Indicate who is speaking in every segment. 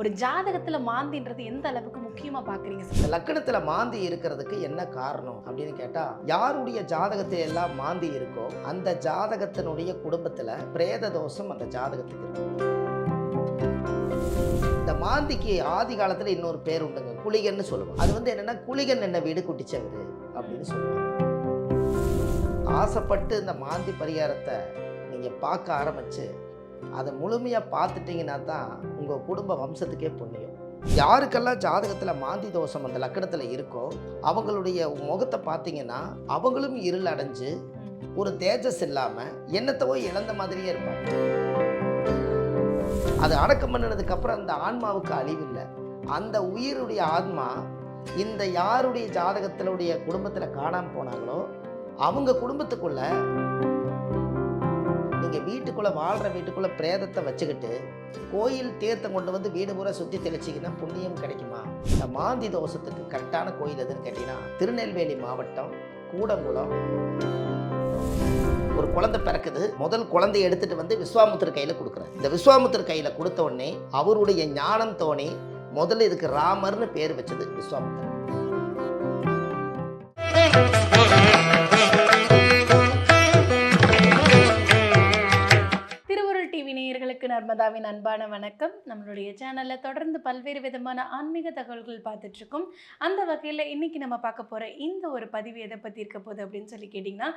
Speaker 1: ஒரு ஜாதகத்துல மாந்தின்றது எந்த அளவுக்கு முக்கியமா பாக்குறீங்க சார்
Speaker 2: இந்த லக்கணத்தில் மாந்தி இருக்கிறதுக்கு என்ன காரணம் அப்படின்னு கேட்டா யாருடைய ஜாதகத்தில் எல்லாம் மாந்தி இருக்கோ அந்த ஜாதகத்தினுடைய குடும்பத்துல பிரேத தோஷம் அந்த ஜாதகத்துக்கு இருக்கும் இந்த மாந்திக்கு ஆதி காலத்துல இன்னொரு பேர் உண்டுங்க குளிகன்னு சொல்லுவோம் அது வந்து என்னன்னா குளிகன் என்ன வீடு குட்டிச்சவர் அப்படின்னு சொல்லுவாங்க. ஆசைப்பட்டு இந்த மாந்தி பரிகாரத்தை நீங்க பார்க்க ஆரம்பிச்சு அதை முழுமையா பார்த்துட்டீங்கன்னா தான் உங்க குடும்ப வம்சத்துக்கே புண்ணியம். யாருக்கெல்லாம் ஜாதகத்தில் மாந்தி தோஷம் அந்த லக்கணத்தில் இருக்கோ அவங்களுடைய முகத்தை பார்த்தீங்கன்னா அவங்களும் இருள் அடைஞ்சு ஒரு தேஜஸ் இல்லாமல் என்னத்தவோ இழந்த மாதிரியே இருப்பாங்க. அது அடக்கம் பண்ணினதுக்கப்புறம் அந்த ஆன்மாவுக்கு அழிவில்லை அந்த உயிருடைய ஆன்மா இந்த யாருடைய ஜாதகத்தினுடைய குடும்பத்தில் காணாமல் போனாங்களோ அவங்க குடும்பத்துக்குள்ள நீங்கள் வீட்டுக்குள்ளே வாழ்கிற வீட்டுக்குள்ளே பிரேதத்தை வச்சுக்கிட்டு கோயில் தீர்த்தம் கொண்டு வந்து வீடு பூரா சுற்றி தெளிச்சிங்கன்னா புண்ணியம் கிடைக்குமா? இந்த மாந்தி தோஷத்துக்கு கரெக்டான கோயில் எதுன்னு கேட்டிங்கன்னா திருநெல்வேலி மாவட்டம் கூடங்குளம். ஒரு குழந்தை பிறக்குது. முதல் குழந்தையை எடுத்துட்டு வந்து விஸ்வாமுத்தர் கையில் கொடுக்குறாரு. இந்த விஸ்வாமுத்தர் கையில் கொடுத்த உடனே அவருடைய ஞானம் தோணி முதல்ல இதுக்கு ராமர்னு பேர் வச்சது விஸ்வாமுத்திரர்.
Speaker 1: நர்மதாவின் அன்பான வணக்கம். நம்மளுடைய சேனலில் தொடர்ந்து பல்வேறு விதமான ஆன்மீக தகவல்கள் பார்த்துட்ருக்கோம். அந்த வகையில் இன்னைக்கு நம்ம பார்க்க போகிற இந்த ஒரு பதிவு எதை பற்றி இருக்க போகுது அப்படின்னு சொல்லி கேட்டிங்கன்னா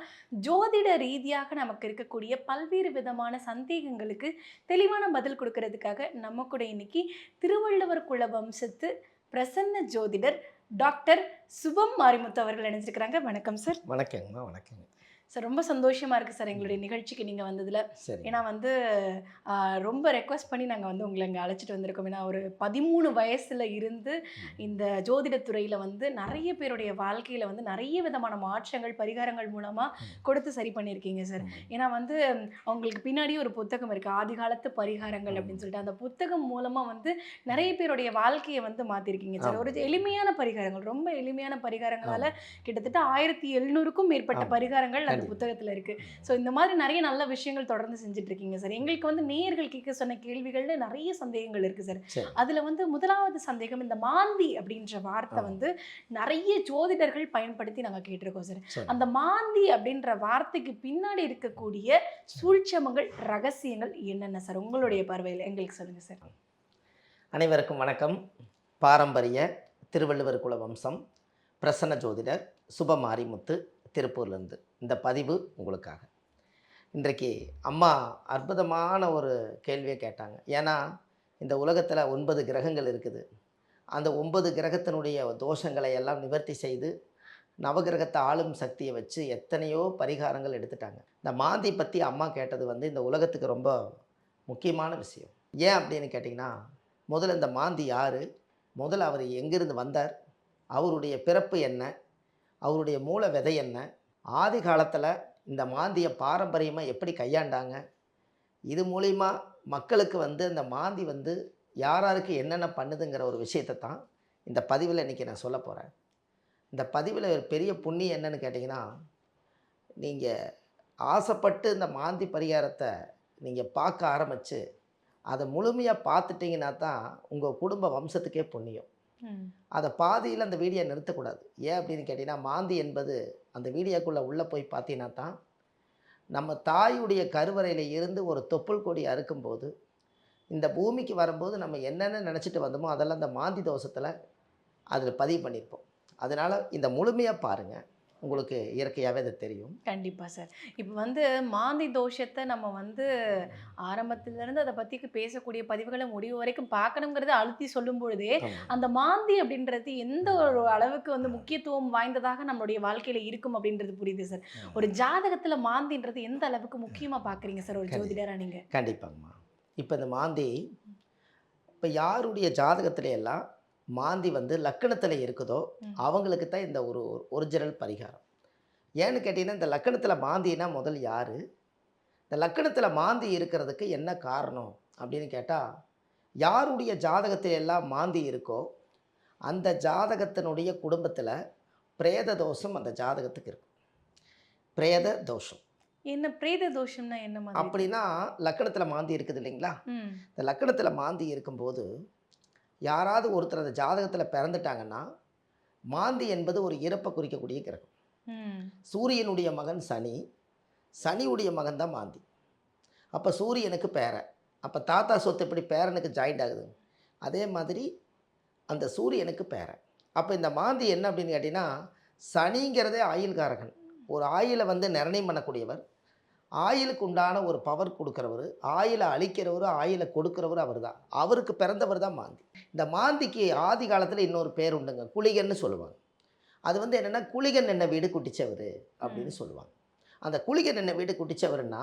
Speaker 1: ஜோதிட ரீதியாக நமக்கு இருக்கக்கூடிய பல்வேறு விதமான சந்தேகங்களுக்கு தெளிவான பதில் கொடுக்கறதுக்காக நம்ம கூட இன்னைக்கு திருவள்ளுவர் குல வம்சத்து பிரசன்ன ஜோதிடர் டாக்டர் சுபம் மாரிமுத்து அவர்கள் இணைஞ்சிருக்கிறாங்க. வணக்கம் சார்.
Speaker 2: வணக்கங்கம்மா வணக்கங்க.
Speaker 1: சார் ரொம்ப சந்தோஷமா இருக்கு சார் எங்களுடைய நிகழ்ச்சிக்கு நீங்க வந்ததுல. ஏன்னா வந்து ரொம்ப ரெக்வஸ்ட் பண்ணி நாங்கள் வந்து உங்களை இங்கே அழைச்சிட்டு வந்திருக்கோம். ஏன்னா ஒரு பதிமூணு வயசுல இருந்து இந்த ஜோதிடத்துறையில் வந்து நிறைய பேருடைய வாழ்க்கையில் வந்து நிறைய விதமான மாற்றங்கள் பரிகாரங்கள் மூலமாக கொடுத்து சரி பண்ணியிருக்கீங்க சார். ஏன்னா வந்து அவங்களுக்கு பின்னாடி ஒரு புத்தகம் இருக்குது ஆதி காலத்து பரிகாரங்கள் அப்படின்னு சொல்லிட்டு அந்த புத்தகம் மூலமாக வந்து நிறைய பேருடைய வாழ்க்கையை வந்து மாற்றிருக்கீங்க சார். ஒரு எளிமையான பரிகாரங்கள் ரொம்ப எளிமையான பரிகாரங்களால் கிட்டத்தட்ட ஆயிரத்தி எழுநூறுக்கும் மேற்பட்ட. பரிகாரங்கள் அந்த. புத்தகத்தில் இருக்குது ஸோ இந்த மாதிரி நிறைய நல்ல விஷயங்கள் தொடர்ந்து செஞ்சுட்டு இருக்கீங்க சார். எங்களுக்கு வந்து நேயர்கள் கேட்க சொன்ன கேள்விகள்ல நிறைய சந்தேகங்கள் இருக்கு சார். அதுல வந்து முதலாவது சந்தேகம் இந்த மாந்தி அப்படின்ற வார்த்தை. வந்து நிறைய ஜோதிடர்கள் பயன்படுத்தி நாங்க கேட்டிருக்கோம் சார்.
Speaker 2: சரி.
Speaker 1: அந்த மாந்தி அப்படின்ற வார்த்தைக்கு பின்னாடி இருக்கக்கூடிய சூழ்ச்சமங்கள் ரகசியங்கள் என்னென்ன சார்? உங்களுடைய பார்வையில் எங்களுக்கு சொல்லுங்க சார்.
Speaker 2: அனைவருக்கும் வணக்கம். பாரம்பரிய திருவள்ளுவர் குல வம்சம் பிரசன்ன ஜோதிடர் சுபமாரிமுத்து திருப்பூர்லேருந்து. இந்த பதிவு உங்களுக்காக. இன்றைக்கு அம்மா அற்புதமான ஒரு கேள்வியை கேட்டாங்க. ஏன்னா இந்த உலகத்தில் ஒன்பது கிரகங்கள் இருக்குது. அந்த ஒன்பது கிரகத்தினுடைய தோஷங்களை எல்லாம் நிவர்த்தி செய்து நவகிரகத்தை ஆளும் சக்தியை வச்சு எத்தனையோ பரிகாரங்கள் எடுத்துட்டாங்க. இந்த மாந்தி பற்றி அம்மா கேட்டது வந்து இந்த உலகத்துக்கு ரொம்ப முக்கியமான விஷயம். ஏன் அப்படின்னு கேட்டிங்கன்னா முதல்ல இந்த மாந்தி யார்? முதல்ல அவர் எங்கிருந்து வந்தார்? அவருடைய பிறப்பு என்ன? அவருடைய மூல விதை என்ன? ஆதி காலத்தில் இந்த மாந்தியை பாரம்பரியமாக எப்படி கையாண்டாங்க? இது மூலிமா மக்களுக்கு வந்து இந்த மாந்தி வந்து யார் யாருக்கு என்னென்ன பண்ணுதுங்கிற ஒரு விஷயத்தை தான் இந்த பதிவில் இன்றைக்கி நான் சொல்ல போகிறேன் இந்த பதிவில் ஒரு பெரிய புண்ணியம் என்னன்னு கேட்டிங்கன்னா நீங்கள் ஆசைப்பட்டு இந்த மாந்தி பரிகாரத்தை நீங்கள் பார்க்க ஆரம்பித்து அதை முழுமையாக பார்த்துட்டிங்கன்னா தான் உங்கள் குடும்ப வம்சத்துக்கே புண்ணியம். அதை பாதியில் அந்த வீடியோ நிறுத்தக்கூடாது. ஏன் அப்படின்னு கேட்டிங்கன்னா மாந்தி என்பது அந்த வீடியோக்குள்ளே உள்ளே போய் பார்த்தீங்கன்னா தான் நம்ம தாயுடைய கருவறையில் இருந்து ஒரு தொப்புள் கொடி அறுக்கும்போது இந்த பூமிக்கு வரும்போது நம்ம என்னென்ன நினச்சிட்டு வந்தோமோ அதெல்லாம் அந்த மாந்தி தோஷத்தில் அதில் பதிவு பண்ணியிருப்போம். அதனால் இந்த முழுமையாக பாருங்கள் உங்களுக்கு இயற்கையாகவே அது தெரியும்.
Speaker 1: கண்டிப்பா சார். இப்போ வந்து மாந்தி தோஷத்தை நம்ம வந்து ஆரம்பத்துல இருந்து அதை பத்தி பேசக்கூடிய பதிவுகளை முடிவு வரைக்கும் பார்க்கணுங்கிறத அழுத்தி சொல்லும் பொழுதே. அந்த மாந்தி அப்படின்றது எந்த ஒரு அளவுக்கு வந்து முக்கியத்துவம் வாய்ந்ததாக நம்மளுடைய வாழ்க்கையில இருக்கும் அப்படின்றது புரியுது சார். ஒரு ஜாதகத்துல மாந்தின்றது எந்த அளவுக்கு முக்கியமா பாக்குறீங்க சார்? ஒரு
Speaker 2: கண்டிப்பா.
Speaker 1: ஜோதிடரா நீங்க?
Speaker 2: கண்டிப்பாங்கம்மா. இப்போ இந்த மாந்தி இப்போ யாருடைய ஜாதகத்துல எல்லாம் மாந்தி வந்து லக்கணத்தில் இருக்குதோ. அவங்களுக்கு தான் இந்த ஒரு ஒரிஜினல் பரிகாரம். ஏன்னு கேட்டிங்கன்னா இந்த லக்கணத்தில் மாந்தினா முதல் யார்? இந்த லக்கணத்தில் மாந்தி இருக்கிறதுக்கு என்ன காரணம்? அப்படின்னு கேட்டால் யாருடைய ஜாதகத்தில் எல்லாம் மாந்தி இருக்கோ அந்த ஜாதகத்தினுடைய குடும்பத்தில் பிரேத தோஷம் அந்த ஜாதகத்துக்கு இருக்கும். பிரேத தோஷம்.
Speaker 1: என்ன பிரேத தோஷம்னா என்ன
Speaker 2: அப்படின்னா லக்கணத்தில் மாந்தி இருக்குது இல்லைங்களா? இந்த லக்கணத்தில் மாந்தி இருக்கும்போது யாராவது ஒருத்தர் அந்த ஜாதகத்தில் பிறந்துட்டாங்கன்னா மாந்தி என்பது ஒரு இறப்பை குறிக்கக்கூடிய கிரகம். சூரியனுடைய மகன் சனி சனியுடைய மகன் தான் மாந்தி. அப்போ சூரியனுக்கு பேரன் அப்போ தாத்தா சொத்து எப்படி பேரனுக்கு ஜாயிண்ட் ஆகுது? அதே மாதிரி அந்த சூரியனுக்கு பேரன் அப்போ இந்த மாந்தி என்ன அப்படின்னு கேட்டிங்கன்னா சனிங்கிறதே ஆயுள்காரகன். ஒரு ஆயிலை வந்து நிர்ணயம் பண்ணக்கூடியவர். ஆயிலுக்கு உண்டான ஒரு பவர் கொடுக்குறவர் ஆயிலை அழிக்கிறவர் ஆயிலை கொடுக்குறவர் அவர் தான் அவருக்கு பிறந்தவர் தான் மாந்தி. இந்த மாந்திக்கு ஆதி காலத்தில் இன்னொரு பேர் உண்டுங்க. குளிகன்னு சொல்லுவாங்க. அது வந்து என்னென்னா குளிகன் என்ன வீடு குட்டிச்சவர் அப்படின்னு சொல்லுவாங்க. அந்த குளிகன் என்ன வீடு குட்டிச்சவர்னா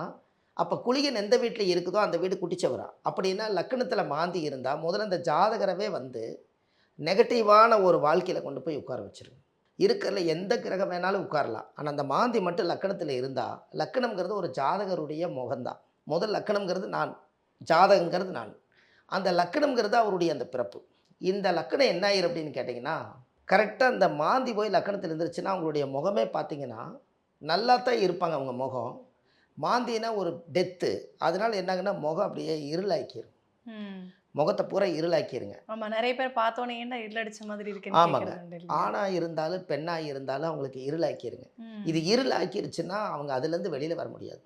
Speaker 2: அப்போ குளிகன் எந்த வீட்டில் இருக்குதோ அந்த வீடு குட்டிச்சவரா. அப்படின்னா லக்கணத்தில் மாந்தி இருந்தால் முதல்ல இந்த ஜாதகரவே வந்து நெகட்டிவான ஒரு வாழ்க்கையில் கொண்டு போய் உட்கார வச்சிருங்க. இருக்கிறதுல எந்த கிரகம் வேணாலும் உட்காரலாம். ஆனால் அந்த மாந்தி மட்டும் லக்கணத்தில் இருந்தால் லக்கணம்ங்கிறது ஒரு ஜாதகருடைய முகம்தான். முதல் லக்கணம்ங்கிறது நான் ஜாதகங்கிறது நான். அந்த லக்கணம்ங்கிறது அவருடைய அந்த பிறப்பு. இந்த லக்கணம் என்ன ஆயிரும் அப்படின்னு கேட்டிங்கன்னா கரெக்டாக அந்த மாந்தி போய் லக்கணத்தில் இருந்துருச்சுன்னா அவங்களுடைய முகமே பார்த்தீங்கன்னா நல்லா தான் இருப்பாங்க அவங்க முகம். மாந்தினா ஒரு டெத்து அதனால என்னாகுன்னா முகம் அப்படியே இருளாக்கிரும் முகத்தை பூரா இருளாக்கிருங்க
Speaker 1: ஆமா நிறைய பேர் பார்த்தோன்னே ஏன்டா இருள் அடிச்ச மாதிரி இருக்குன்னு
Speaker 2: ஆமாங்க. ஆணாக இருந்தாலும் பெண்ணாக இருந்தாலும் அவங்களுக்கு இருளாக்கிருங்க
Speaker 1: ம்.
Speaker 2: இது இருளாக்கிருச்சுன்னா அவங்க அதுலேருந்து வெளியில் வர முடியாது.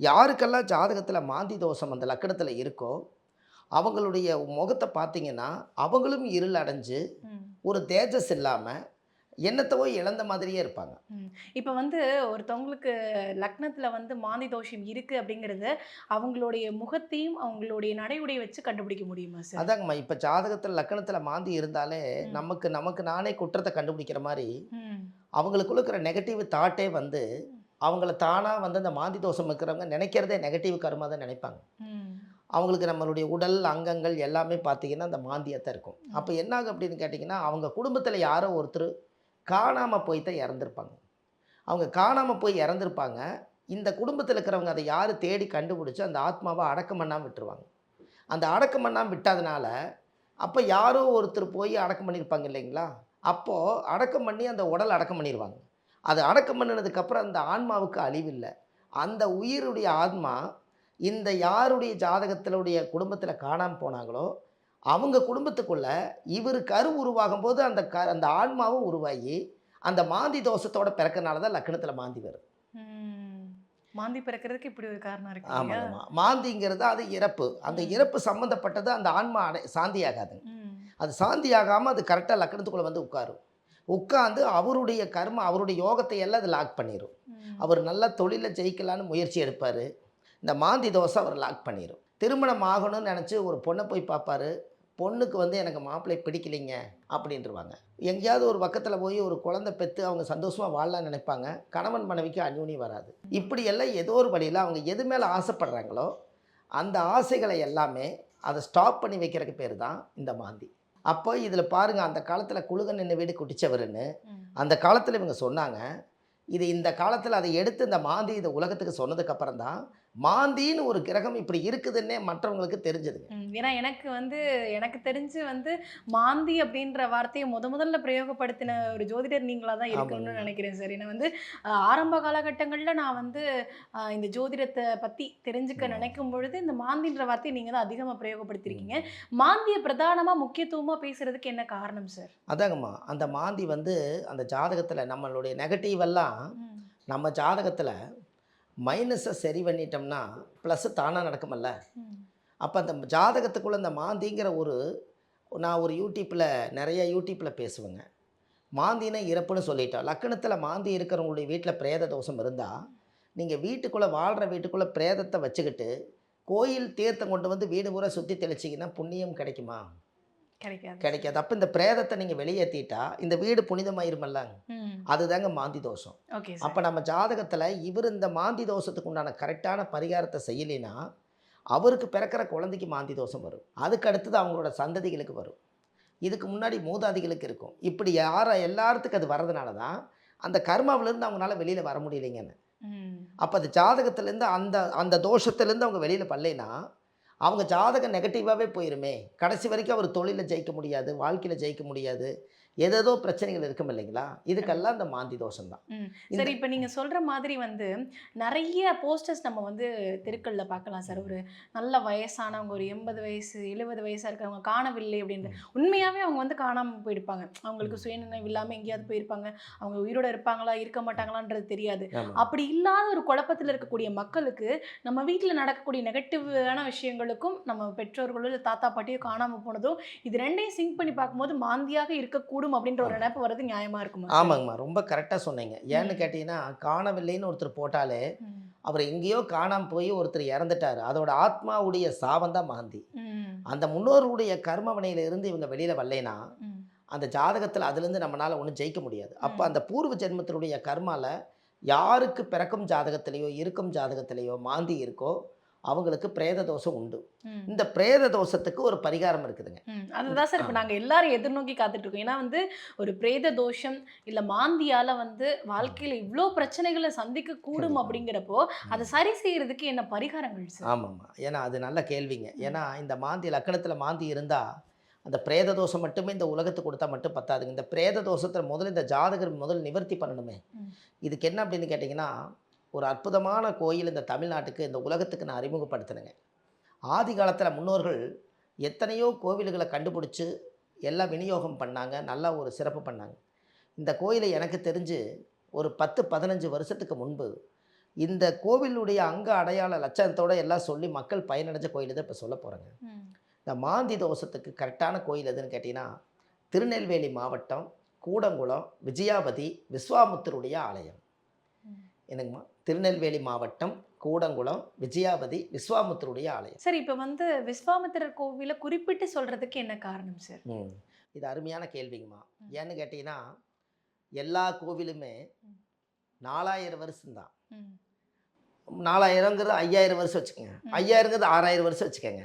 Speaker 2: யாருக்கெல்லாம் ஜாதகத்தில் மாந்தி தோஷம் அந்த லக்கணத்தில் இருக்கோ அவங்களுடைய முகத்தை பார்த்தீங்கன்னா அவங்களும் இருள் அடைஞ்சு. ஒரு தேஜஸ் இல்லாமல் எண்ணத்தவோ இழந்த மாதிரியே இருப்பாங்க.
Speaker 1: இப்போ வந்து ஒருத்தவங்களுக்கு லக்னத்துல வந்து மாந்தி தோஷம் இருக்கு அப்படிங்கறது அவங்களுடைய முகத்தையும் அவங்களுடைய நடையுடைய வச்சு கண்டுபிடிக்க முடியுமா சார்?
Speaker 2: அதாங்கம்மா. இப்போ ஜாதகத்தில் லக்கணத்தில் மாந்தி இருந்தாலே. நமக்கு நமக்கு நானே குற்றத்தை கண்டுபிடிக்கிற மாதிரி. அவங்களுக்குள்ள இருக்கிற நெகட்டிவ் தாட்டே வந்து அவங்கள தானாக வந்து அந்த மாந்தி தோஷம் இருக்கிறவங்க நினைக்கிறதே நெகட்டிவ் கருமா தான் நினைப்பாங்க. அவங்களுக்கு நம்மளுடைய உடல் அங்கங்கள் எல்லாமே பார்த்தீங்கன்னா அந்த மாந்தியாக தான் இருக்கும் அப்போ என்ன ஆகும் அப்படின்னு கேட்டிங்கன்னா அவங்க குடும்பத்தில் யாரோ ஒருத்தர் காணாமல் போய் தான் இறந்துருப்பாங்க. அவங்க காணாமல் போய் இறந்துருப்பாங்க. இந்த குடும்பத்தில் இருக்கிறவங்க அதை யார் தேடி கண்டுபிடிச்சி அந்த ஆத்மாவை அடக்கம் பண்ணாமல் விட்டுருவாங்க. அந்த அடக்கம் பண்ணாமல் விட்டதுனால அப்போ யாரோ ஒருத்தர் போய் அடக்கம் பண்ணியிருப்பாங்க இல்லைங்களா? அப்போது அடக்கம் பண்ணி அந்த உடல் அடக்கம் பண்ணிடுவாங்க அது அடக்கம் பண்ணினதுக்கப்புறம் அந்த ஆன்மாவுக்கு அழிவில்லை. அந்த உயிருடைய ஆத்மா இந்த யாருடைய ஜாதகத்திலுடைய குடும்பத்தில் காணாமல் போனாங்களோ அவங்க குடும்பத்துக்குள்ள இவர் கரு உருவாகும் போது அந்த க அந்த ஆன்மாவும் உருவாகி அந்த மாந்தி தோஷத்தோட பிறக்கனால தான் லக்கணத்தில் மாந்தி வருது
Speaker 1: ம். மாந்தி பிறக்கிறதுக்கு இப்படி ஒரு காரணம் இருக்கு?
Speaker 2: ஆமாம் ஆமாம் மாந்திங்கிறது அது இறப்பு அந்த. இறப்பு சம்மந்தப்பட்டது அந்த ஆன்மா அடை சாந்தியாகாதுங்க
Speaker 1: ம்.
Speaker 2: அது சாந்தியாகாமல் அது கரெக்டாக லக்கணத்துக்குள்ளே வந்து உட்காரும் உட்காந்து அவருடைய கர்ம அவருடைய யோகத்தை எல்லாம் அது லாக் பண்ணிடும். அவர் நல்லா தொழிலில் ஜெயிக்கலான்னு முயற்சி எடுப்பார் இந்த மாந்தி தோசை அவர் லாக் பண்ணிடும் திருமணம் ஆகணும்னு நினச்சி ஒரு பொண்ணை போய் பார்ப்பாரு பொண்ணுக்கு வந்து எனக்கு மாப்பிள்ளை பிடிக்கலைங்க அப்படின்றவாங்க எங்கேயாவது ஒரு பக்கத்தில் போய் ஒரு குழந்தை பெற்று அவங்க சந்தோஷமாக வாழலாம்னு நினைப்பாங்க. கணவன் மனைவிக்கு அந்யூனி வராது. இப்படி எல்லாம் ஏதோ ஒரு வழியில் அவங்க எது மேலே ஆசைப்படுறாங்களோ அந்த ஆசைகளை எல்லாமே அதை ஸ்டாப் பண்ணி வைக்கிறதுக்கு பேர் தான் இந்த மாந்தி. அப்போ இதில் பாருங்கள் அந்த காலத்தில் குழுகன் என்ன வீடு குட்டிச்சவருன்னு
Speaker 1: ம்.
Speaker 2: அந்த காலத்தில் இவங்க சொன்னாங்க. இது இந்த காலத்தில் அதை எடுத்து இந்த மாந்தி இந்த உலகத்துக்கு சொன்னதுக்கப்புறம் தான் மாந்தின்னு ஒரு கிரகம் இப்படி இருக்குதுன்னே மற்றவங்களுக்கு தெரிஞ்சதுங்க.
Speaker 1: ம், ஏன்னா எனக்கு வந்து எனக்கு தெரிஞ்சு வந்து மாந்தி அப்படின்ற வார்த்தையை முத முதல்ல பிரயோகப்படுத்தின ஒரு ஜோதிடர் நீங்களா தான் இருக்கணும்னு. நினைக்கிறேன் சார் ஏன்னா வந்து ஆரம்ப காலகட்டங்களில் நான் வந்து இந்த ஜோதிடத்தை பற்றி தெரிஞ்சுக்க. நினைக்கும் பொழுது இந்த மாந்தின்ற வார்த்தையை நீங்கள் தான் அதிகமாக பிரயோகப்படுத்திருக்கீங்க மாந்தியை பிரதானமாக முக்கியத்துவமாக பேசுறதுக்கு என்ன காரணம் சார்
Speaker 2: அதாங்கம்மா அந்த மாந்தி வந்து அந்த ஜாதகத்தில் நம்மளுடைய நெகட்டிவ் எல்லாம் நம்ம ஜாதகத்தில் மைனஸை சரி பண்ணிட்டோம்னா ப்ளஸ்ஸு தானாக நடக்குமல்ல? அப்போ அந்த ஜாதகத்துக்குள்ளே இந்த மாந்திங்கிற ஒரு நான் ஒரு யூடியூப்பில் நிறைய யூடியூப்பில் பேசுவேங்க. மாந்தினா இறப்புன்னு சொல்லிட்டோம். லக்கணத்தில் மாந்தி இருக்கிறவங்களுடைய வீட்டில் பிரேத தோஷம் இருந்தால் நீங்கள் வீட்டுக்குள்ளே வாழ்கிற வீட்டுக்குள்ளே பிரேதத்தை வச்சுக்கிட்டு கோயில் தீர்த்தம் கொண்டு வந்து வீடு பூரா சுற்றி தெளிச்சிங்கன்னா புண்ணியம் கிடைக்குமா?
Speaker 1: கிடைக்காது.
Speaker 2: கிடைக்காது. அப்போ இந்த பிரேதத்தை நீங்கள் வெளியேற்றிட்டா இந்த வீடு புனிதமாயிருமல்ல
Speaker 1: ம்,
Speaker 2: அதுதாங்க மாந்தி தோஷம். அப்போ நம்ம ஜாதகத்தில் இவர் இந்த மாந்தி தோஷத்துக்கு உண்டான கரெக்டான பரிகாரத்தை செய்யலைன்னா அவருக்கு பிறக்கிற குழந்தைக்கு மாந்தி தோஷம் வரும். அதுக்கு அடுத்தது அவங்களோட சந்ததிகளுக்கு வரும். இதுக்கு முன்னாடி மூதாதிகளுக்கு இருக்கும். இப்படி யார எல்லாத்துக்கும் அது வர்றதுனால தான் அந்த கர்மாவிலேருந்து அவங்களால வெளியில் வர முடியலைங்கன்னு. அப்போ அது ஜாதகத்துலேருந்து அந்த அந்த தோஷத்துலேருந்து அவங்க வெளியில் பல்லைனா அவங்க ஜாதகம் நெகட்டிவாகவே போயிருமே. கடைசி வரைக்கும் அவர் தொழிலில் ஜெயிக்க முடியாது வாழ்க்கையில் ஜெயிக்க முடியாது. ஏதேதோ பிரச்சனைகள் இருக்கும் இல்லைங்களா? இதுக்கெல்லாம் இந்த மாந்தி தோஷம் தான்
Speaker 1: சரி இப்போ நீங்கள் சொல்கிற மாதிரி வந்து நிறைய போஸ்டர்ஸ் நம்ம வந்து தெருக்களில் பார்க்கலாம் சார். ஒரு நல்ல வயசானவங்க ஒரு எண்பது வயசு எழுபது வயசாக இருக்கிறவங்க காணவில்லை அப்படின்ட்டு உண்மையாகவே அவங்க வந்து காணாமல் போயிருப்பாங்க. அவங்களுக்கு சுயநினைவு இல்லாமல் எங்கேயாவது போயிருப்பாங்க. அவங்க உயிரோட இருப்பாங்களா இருக்க மாட்டாங்களான்றது தெரியாது. அப்படி இல்லாத ஒரு குழப்பத்தில் இருக்கக்கூடிய மக்களுக்கு நம்ம வீட்டில் நடக்கக்கூடிய நெகட்டிவான விஷயங்களுக்கும் நம்ம பெற்றோர்களோ இல்லை தாத்தா பாட்டியோ காணாமல் போனதோ இது ரெண்டையும் சிங்க் பண்ணி பார்க்கும்போது மாந்தியாக இருக்கக்கூடும் அப்படின்ற ஒரு நினைப்பு வர்றது நியாயமா இருக்குமா?
Speaker 2: ஆமாங்கம்மா ரொம்ப கரெக்டாக சொன்னீங்க ஏன்னு. கேட்டிங்கன்னா காணவில்லைன்னு ஒருத்தர் போட்டாலே. அவர் எங்கேயோ காணாம போய் ஒருத்தர் இறந்துட்டார் அதோட ஆத்மாவுடைய சாபம் தான் மாந்தி. அந்த முன்னோருடைய கர்மவனையில இருந்து இவங்க வெளியில வரலைனா
Speaker 1: ம்.
Speaker 2: அந்த ஜாதகத்தில் அதுலேருந்து நம்மளால ஒன்றும் ஜெயிக்க முடியாது அப்போ. அந்த பூர்வ ஜென்மத்தினுடைய கர்மால யாருக்கு பிறக்கும் ஜாதகத்திலேயோ இருக்கும் ஜாதகத்திலேயோ மாந்தி இருக்கோ அவங்களுக்கு பிரேத தோஷம் உண்டு. இந்த பிரேத தோஷத்துக்கு ஒரு பரிகாரம் இருக்குதுங்க.
Speaker 1: அதுதான் சார் இப்போ. நாங்கள் எல்லாரும் எதிர்நோக்கி காத்துட்டு இருக்கோம் ஏன்னா வந்து ஒரு பிரேத தோஷம் இல்லை மாந்தியால வந்து வாழ்க்கையில் இவ்வளோ பிரச்சனைகளை சந்திக்க கூடும். அப்படிங்கிறப்போ அதை சரி செய்யறதுக்கு என்ன பரிகாரங்கள் சார்
Speaker 2: ஆமாம்மா ஏன்னா அது நல்ல கேள்விங்க. ஏன்னா இந்த மாந்தி லக்கணத்தில் மாந்தி இருந்தால் அந்த பிரேத தோஷம் மட்டுமே இந்த உலகத்துக்கு கொடுத்தா மட்டும் பத்தாதுங்க இந்த பிரேத தோஷத்தை முதல்ல இந்த ஜாதகர் முதல் நிவர்த்தி பண்ணணுமே. இதுக்கு என்ன அப்படின்னு கேட்டிங்கன்னா ஒரு அற்புதமான கோயில் இந்த தமிழ்நாட்டுக்கு இந்த உலகத்துக்கு நான் அறிமுகப்படுத்தினேங்க. ஆதி காலத்தில் முன்னோர்கள் எத்தனையோ கோவில்களை கண்டுபிடிச்சி எல்லாம் விநியோகம் பண்ணாங்க நல்லா ஒரு சிறப்பு பண்ணாங்க. இந்த கோயிலை எனக்கு தெரிஞ்சு ஒரு பத்து பதினஞ்சு வருஷத்துக்கு முன்பு இந்த கோவிலுடைய அங்க அடையாள லட்சணத்தோட எல்லாம் சொல்லி மக்கள் பயனடைஞ்ச கோயில் தான் இப்போ சொல்ல போகிறேங்க. இந்த மாந்தி தோஷத்துக்கு கரெக்டான கோயில் எதுன்னு கேட்டிங்கன்னா திருநெல்வேலி மாவட்டம் கூடங்குளம் விஜயாபதி விஸ்வாமுத்தருடைய ஆலயம். என்னங்கம்மா? திருநெல்வேலி மாவட்டம் கூடங்குளம் விஜயாபதி விஸ்வாமுத்தருடைய ஆலயம்
Speaker 1: சார் இப்போ வந்து விஸ்வாமித்திரர் கோவிலை குறிப்பிட்டு சொல்றதுக்கு என்ன காரணம் சார்
Speaker 2: இது அருமையான கேள்விங்கம்மா. ஏன்னு கேட்டிங்கன்னா எல்லா கோவிலுமே. நாலாயிரம் வருஷம்தான். நாலாயிரங்கிறது ஐயாயிரம் வருஷம் வச்சுக்கோங்க. ஐயாயிரங்கிறது ஆறாயிரம் வருஷம் வச்சுக்கோங்க.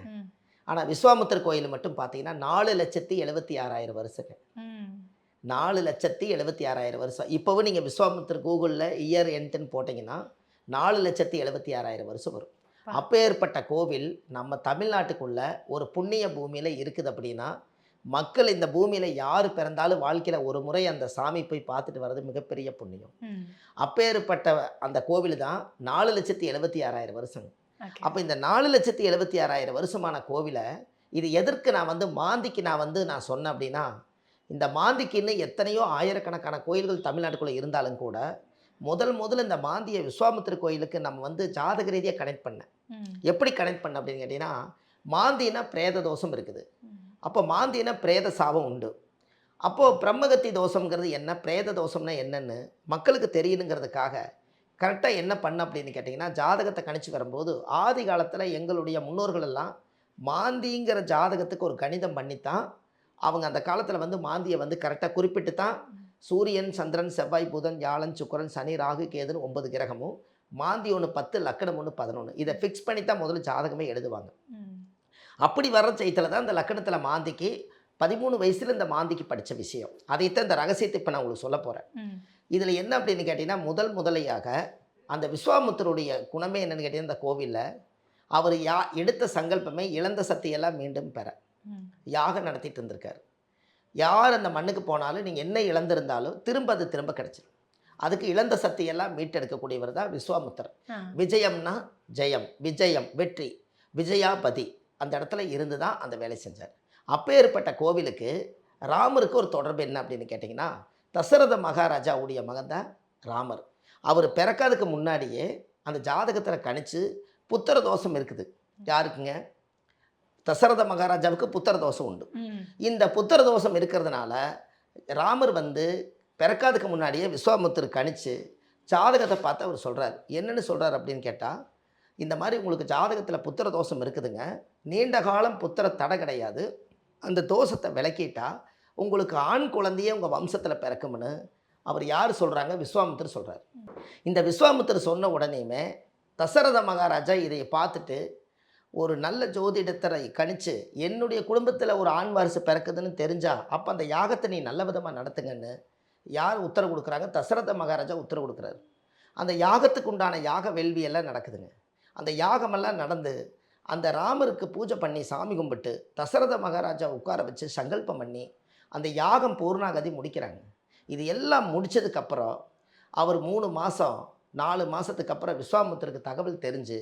Speaker 2: ஆனால் விஸ்வாமுத்தர் கோயில் மட்டும் பார்த்தீங்கன்னா நாலு லட்சத்தி எழுபத்தி ஆறாயிரம் வருஷங்க. நாலு லட்சத்தி எழுபத்தி ஆறாயிரம் வருஷம் இப்போவும் நீங்கள் விஸ்வாமித்தர் கூகுளில் இயர் என்ட்டுன்னு போட்டிங்கன்னா நாலு லட்சத்தி எழுபத்தி ஆறாயிரம் வருஷம் வரும். அப்பேற்பட்ட கோவில் நம்ம தமிழ்நாட்டுக்குள்ள ஒரு புண்ணிய பூமியில் இருக்குது அப்படின்னா மக்கள் இந்த பூமியில் யார் பிறந்தாலும் வாழ்க்கையில் ஒரு முறை அந்த சாமி போய் பார்த்துட்டு வர்றது மிகப்பெரிய புண்ணியம். அப்பேற்பட்ட அந்த கோவில் தான் நாலு லட்சத்தி எழுபத்தி ஆறாயிரம் வருஷம். அப்போ இந்த நாலு லட்சத்தி எழுபத்தி ஆறாயிரம் வருஷமான கோவிலை இது எதற்கு நான் வந்து மாந்திக்கு நான் வந்து நான் சொன்னேன் அப்படின்னா இந்த மாந்திக்குன்னு எத்தனையோ ஆயிரக்கணக்கான கோயில்கள் தமிழ்நாட்டுக்குள்ளே இருந்தாலும் கூட முதல் முதல்ல இந்த மாந்திய விஸ்வாமித்திர கோயிலுக்கு நம்ம வந்து ஜாதக ரீதியாக கனெக்ட் பண்ணேன். எப்படி கனெக்ட் பண்ண அப்படின்னு கேட்டிங்கன்னா மாந்தினா பிரேத தோஷம் இருக்குது. அப்போ மாந்தினா பிரேத சாபம் உண்டு அப்போது பிரம்மகத்தி தோஷம்ங்கிறது என்ன பிரேத தோஷம்னா என்னன்னு மக்களுக்கு தெரியணுங்கிறதுக்காக கரெக்டாக என்ன பண்ண அப்படின்னு கேட்டிங்கன்னா ஜாதகத்தை கணிச்சு வரும்போது ஆதி காலத்தில் எங்களுடைய முன்னோர்கள் எல்லாம் மாந்திங்கிற ஜாதகத்துக்கு ஒரு கணிதம் பண்ணித்தான் அவங்க அந்த காலத்தில் வந்து மாந்தியை வந்து கரெக்டாக குறிப்பிட்டு தான் சூரியன் சந்திரன் செவ்வாய் புதன் வியாழன் சுக்கிரன் சனி ராகு கேதுன்னு ஒன்பது கிரகமும் மாந்தி ஒன்று பத்து லக்கணம் ஒன்று பதினொன்று இதை ஃபிக்ஸ் பண்ணி தான் முதல்ல ஜாதகமே எழுதுவாங்க. அப்படி வர்ற செய்தியில் தான் இந்த லக்கணத்தில் மாந்திக்கு பதிமூணு வயசில் இந்த மாந்திக்கு படித்த விஷயம் அதைத்தான் இந்த ரகசியத்தை இப்போ நான் உங்களுக்கு சொல்ல போகிறேன். இதில் என்ன அப்படின்னு கேட்டிங்கன்னா முதல் முதலையாக அந்த விஸ்வாமுத்தருடைய குணமே என்னன்னு கேட்டிங்கன்னா இந்த கோவிலில் அவர் யா எடுத்த சங்கல்பமே இழந்த சக்தியெல்லாம் மீண்டும் பெற. யாகம் நடத்திட்டு இருந்திருக்காரு. யார் அந்த மண்ணுக்கு போனாலும் நீங்கள் என்ன இழந்திருந்தாலும் திரும்ப அது திரும்ப கிடைச்சிடும் அதுக்கு இழந்த சக்தியெல்லாம் மீட்டெடுக்கக்கூடியவர் தான் விஸ்வாமுத்தர். விஜயம்னா ஜெயம் விஜயம் வெற்றி விஜயாபதி அந்த இடத்துல இருந்து தான் அந்த வேலை செஞ்சார். அப்பேற்பட்ட கோவிலுக்கு ராமருக்கு ஒரு தொடர்பு என்ன அப்படின்னு கேட்டிங்கன்னா தசரத மகாராஜாவுடைய மகன் தான் ராமர். அவர் பிறக்காததுக்கு முன்னாடியே அந்த ஜாதகத்தில் கணிச்சு புத்திர தோஷம் இருக்குது. யாருக்குங்க? தசரத மகாராஜாவுக்கு புத்திர தோஷம் உண்டு. இந்த புத்திர தோஷம் இருக்கிறதுனால ராமர் வந்து பிறக்காதுக்கு முன்னாடியே விஸ்வாமுத்தர் கணிச்சு ஜாதகத்தை பார்த்து அவர் சொல்கிறார் என்னன்னு சொல்கிறார் அப்படின்னு கேட்டால் இந்த மாதிரி உங்களுக்கு ஜாதகத்தில் புத்திர தோஷம் இருக்குதுங்க. நீண்ட காலம் புத்திர தடை கிடையாது. அந்த தோஷத்தை விளக்கிட்டா உங்களுக்கு ஆண் குழந்தையே உங்கள் வம்சத்தில் பிறக்கும்னு அவர் யார் சொல்கிறாங்க விஸ்வாமுத்தர் சொல்கிறார் இந்த விஸ்வாமுத்தர் சொன்ன உடனேயுமே தசரத மகாராஜா இதை பார்த்துட்டு ஒரு நல்ல ஜோதிடத்தரை கணிச்சு என்னுடைய குடும்பத்தில் ஒரு ஆண் வாரிசு பிறக்குதுன்னு தெரிஞ்சா அப்போ அந்த யாகத்தை நீ நல்ல விதமாக நடத்துங்கன்னு யார் உத்தரவு கொடுக்குறாங்க? தசரத மகாராஜா உத்தரவு கொடுக்குறாரு. அந்த யாகத்துக்கு உண்டான யாக வேள்வியெல்லாம் நடக்குதுங்க. அந்த யாகமெல்லாம் நடந்து அந்த ராமருக்கு பூஜை பண்ணி சாமி கும்பிட்டு தசரத மகாராஜா உட்கார வச்சு சங்கல்பம் பண்ணி அந்த யாகம் பூர்ணாகதி முடிக்கிறாங்க. இது எல்லாம் முடித்ததுக்கப்புறம் அவர் மூணு மாதம் நாலு மாதத்துக்கு அப்புறம் விஸ்வாமுத்தருக்கு தகவல் தெரிஞ்சு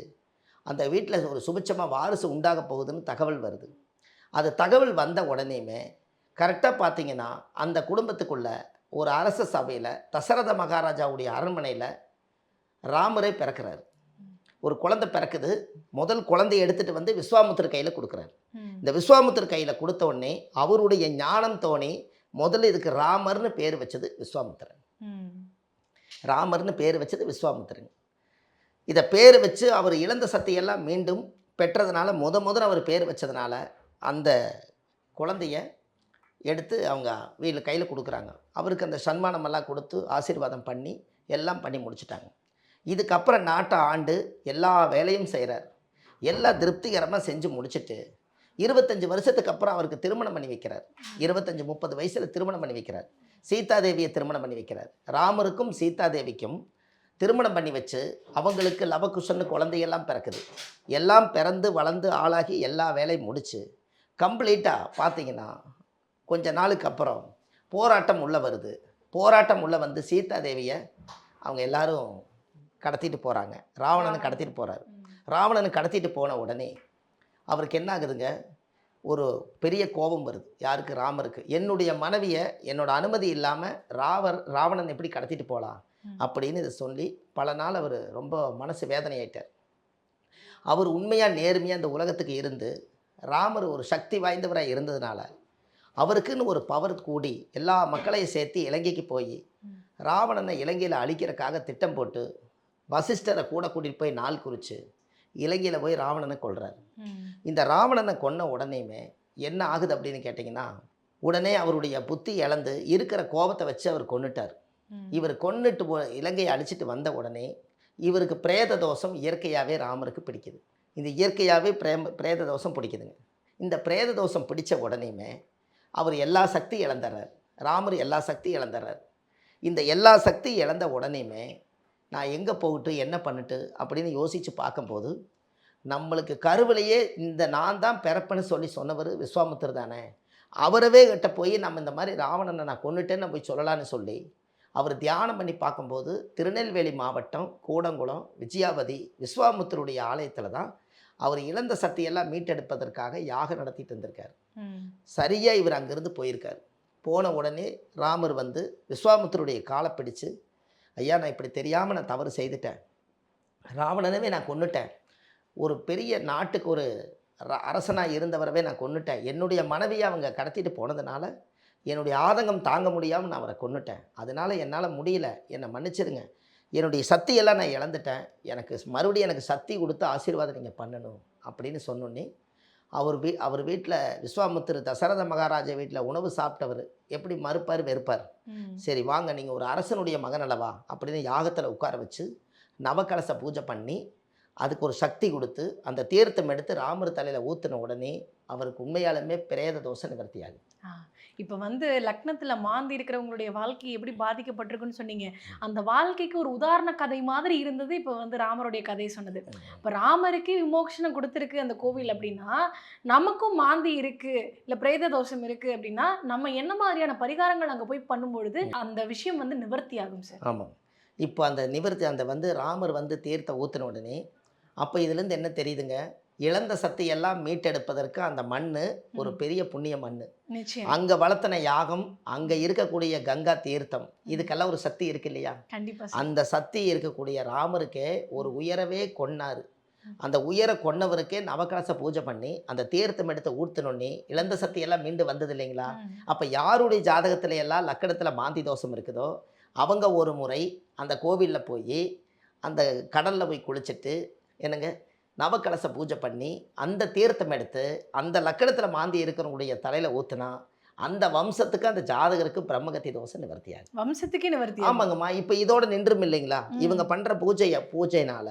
Speaker 2: அந்த வீட்டில் ஒரு சுபிட்சமாக வாரிசு உண்டாக போகுதுன்னு தகவல் வருது. அது தகவல் வந்த உடனேயுமே கரெக்டாக பார்த்தீங்கன்னா அந்த குடும்பத்துக்குள்ள ஒரு அரச சபையில் தசரத மகாராஜாவுடைய அரண்மனையில் ராமரே பிறக்கிறாரு. ஒரு குழந்தை பிறக்குது. முதல் குழந்தையை எடுத்துகிட்டு வந்து விஸ்வாமுத்தர் கையில் கொடுக்குறாரு. இந்த விஸ்வாமுத்தர் கையில் கொடுத்த உடனே அவருடைய ஞானம் தோணி முதல்ல இதுக்கு ராமர்னு பேர் வச்சது விஸ்வாமுத்திரன். ராமர்னு பேர் வச்சது விஸ்வாமுத்திரன். இதை பேர் வச்சு அவர் இழந்த சக்தியெல்லாம் மீண்டும் பெற்றதுனால முத முதல் அவர் பேர் வச்சதுனால அந்த குழந்தைய எடுத்து அவங்க வீட்டில் கையில் கொடுக்குறாங்க. அவருக்கு அந்த சன்மானமெல்லாம் கொடுத்து ஆசீர்வாதம் பண்ணி எல்லாம் பண்ணி முடிச்சிட்டாங்க. இதுக்கப்புறம் நாட்டை ஆண்டு எல்லா வேலையும் செய்கிறார் எல்லாம் திருப்திகரமாக செஞ்சு முடிச்சிட்டு இருபத்தஞ்சி வருஷத்துக்கு அப்புறம் அவருக்கு திருமணம் பண்ணி வைக்கிறார். இருபத்தஞ்சி முப்பது வயசில் திருமணம் பண்ணி வைக்கிறார். சீதாதேவியை திருமணம் பண்ணி வைக்கிறார். ராமருக்கும் சீதாதேவிக்கும் திருமணம் பண்ணி வச்சு அவங்களுக்கு லவகுஷன்னு குழந்தையெல்லாம் பிறக்குது. எல்லாம் பிறந்து வளர்ந்து ஆளாகி எல்லா வேலையும் முடித்து கம்ப்ளீட்டாக பார்த்தீங்கன்னா கொஞ்ச நாளுக்கு அப்புறம் போராட்டம் உள்ளே வருது. போராட்டம் உள்ளே வந்து சீதாதேவியை அவங்க எல்லாரும் கடத்திட்டு போகிறாங்க ராவணனை கடத்திட்டு போகிறாரு ராவணனை கடத்திட்டு போன உடனே அவருக்கு என்ன ஆகுதுங்க? ஒரு பெரிய கோபம் வருது. யாருக்கு? ராமருக்கு. என்னுடைய மனைவியை என்னோட அனுமதி இல்லாமல் ராவர் ராவணன் எப்படி கடத்திட்டு போகலாம் அப்படின்னு இதை சொல்லி பல நாள் அவர் ரொம்ப மனசு வேதனையாயிட்டார் அவர் உண்மையாக நேர்மையாக இந்த உலகத்துக்கு இருந்து ராமர் ஒரு சக்தி வாய்ந்தவராக இருந்ததுனால அவருக்குன்னு ஒரு பவர் கூடி எல்லா மக்களையும் சேர்த்து இலங்கைக்கு போய். ராவணனை இலங்கையில் அழிக்கிறக்காக திட்டம் போட்டு வசிஷ்டரை கூட கூட்டிகிட்டு போய் நாள் குறித்து இலங்கையில் போய் ராவணனை
Speaker 1: ம்.
Speaker 2: இந்த ராவணனை கொன்ன உடனேயுமே என்ன ஆகுது அப்படின்னு கேட்டிங்கன்னா உடனே அவருடைய புத்தி இழந்து இருக்கிற கோபத்தை வச்சு அவர் கொன்னுட்டார்
Speaker 1: ம்.
Speaker 2: இவர் கொன்னுட்டு போ இலங்கையை அழிச்சிட்டு வந்த உடனே இவருக்கு பிரேத தோஷம் இயற்கையாகவே ராமருக்கு பிடிக்குது. இந்த இயற்கையாகவே பிரேம பிரேத தோஷம் பிடிக்குதுங்க. இந்த பிரேத தோஷம் பிடிச்ச உடனேயுமே அவர் எல்லா சக்தி இழந்துடுறார் ராமர் எல்லா சக்தி இழந்துடுறார் இந்த எல்லா சக்தி இழந்த உடனேயுமே நான் எங்கே போகட்டு என்ன பண்ணிட்டு அப்படின்னு யோசித்து பார்க்கும்போது நம்மளுக்கு கருவிலேயே இந்த நான் தான் பிறப்பேன்னு சொல்லி சொன்னவர் விஸ்வாமுத்தர் தானே. அவரவே கிட்ட போய் நம்ம இந்த மாதிரி ராவணனை நான் கொன்னுட்டேன்னு போய் சொல்லலான்னு சொல்லி அவர் தியானம் பண்ணி பார்க்கும்போது திருநெல்வேலி மாவட்டம் கூடங்குளம் விஜயாவதி விஸ்வாமுத்தருடைய ஆலயத்தில் தான் அவர் இழந்த சக்தியெல்லாம் மீட்டெடுப்பதற்காக யாகம் நடத்திட்டு இருந்திருக்கார். சரியாக இவர் அங்கேருந்து போயிருக்கார். போன உடனே ராமர் வந்து விஸ்வாமுத்தருடைய காலை பிடிச்சு ஐயா நான் இப்படி தெரியாமல் நான் தவறு செய்துட்டேன். ராவணனவே நான் கொன்னுட்டேன். ஒரு பெரிய நாட்டுக்கு ஒரு அரசனாக இருந்தவரவே நான் கொன்னுட்டேன். என்னுடைய மனைவியை அவங்க கடத்திட்டு போனதுனால என்னுடைய ஆதங்கம் தாங்க முடியாமல் நான் அவரை கொன்னுட்டேன். அதனால் என்னால் முடியல. என்னை மன்னிச்சிடுங்க. என்னுடைய சக்தியெல்லாம் நான் இழந்துட்டேன். எனக்கு மறுபடியும் எனக்கு சக்தி கொடுத்து ஆசீர்வாதம் நீங்கள் பண்ணணும் அப்படின்னு சொன்னோன்னே அவர் வீ அவர் வீட்டில் விஸ்வாமுத்திரு தசரத மகாராஜா வீட்டில் உணவு சாப்பிட்டவர் எப்படி மறுப்பார் வெறுப்பார். சரி வாங்க நீங்கள் ஒரு அரசனுடைய மகன் அல்லவா? அப்படின்னு யாகத்தில் உட்கார வச்சு நவகலச பூஜை பண்ணி அதுக்கு ஒரு சக்தி கொடுத்து அந்த தீர்த்தம் எடுத்து ராமர் தலையில் ஊற்றின உடனே அவருக்கு உண்மையாலுமே பிரேத தோஷ நிவர்த்தி ஆகுது
Speaker 1: ஆ, இப்ப வந்து லக்னத்துல மாந்தி இருக்கிறவங்களுடைய வாழ்க்கை எப்படி பாதிக்கப்பட்டிருக்குன்னு சொன்னீங்க. அந்த வாழ்க்கைக்கு ஒரு உதாரண கதை மாதிரி இருந்தது இப்ப வந்து ராமருடைய கதை சொன்னது. இப்ப ராமருக்கு விமோக்ஷனம் கொடுத்துருக்கு அந்த கோவில் அப்படின்னா நமக்கும் மாந்தி இருக்கு இல்ல பிரேத தோஷம் இருக்கு அப்படின்னா நம்ம என்ன மாதிரியான பரிகாரங்கள் அங்க போய் பண்ணும்பொழுது அந்த விஷயம் வந்து நிவர்த்தி ஆகும் சார்.
Speaker 2: ஆமாம் இப்போ அந்த நிவர்த்தி அந்த வந்து ராமர் வந்து தீர்த்த ஊற்றின உடனே அப்போ இதுலேருந்து என்ன தெரியுதுங்க? இழந்த சக்தி எல்லாம் மீட்டெடுப்பதற்கு அந்த மண் ஒரு. பெரிய புண்ணிய மண் அங்கே வளர்த்தன யாகம் அங்கே இருக்கக்கூடிய கங்கா தீர்த்தம் இதுக்கெல்லாம் ஒரு சக்தி இருக்கு இல்லையா. அந்த சக்தி இருக்கக்கூடிய ராமருக்கே ஒரு உயரவே கொன்னார். அந்த உயர கொன்னவருக்கே நவகலச பூஜை பண்ணி அந்த தீர்த்தம் எடுத்து ஊற்றினோடனே இழந்த சக்தி எல்லாம் மீண்டு வந்தது இல்லைங்களா. அப்போ யாருடைய ஜாதகத்துல எல்லாம் லக்கணத்தில் மாந்தி தோஷம் இருக்குதோ அவங்க ஒரு முறை அந்த கோவிலில் போய் அந்த கடலில் போய் குளிச்சுட்டு என்னங்க நவகலச பூஜை பண்ணி அந்த தீர்த்தம் எடுத்து அந்த லக்கணத்தில் மாந்தி இருக்கிறவங்களுடைய தலையில் ஊற்றுனா அந்த வம்சத்துக்கு அந்த ஜாதகருக்கு பிரம்மகத்தி தோஷம் நிவர்த்தியாகும்
Speaker 1: வம்சத்துக்கே நிவர்த்தி.
Speaker 2: ஆமாங்கம்மா இப்போ இதோட நின்றும் இல்லைங்களா. இவங்க பண்ணுற பூஜைய பூஜைனால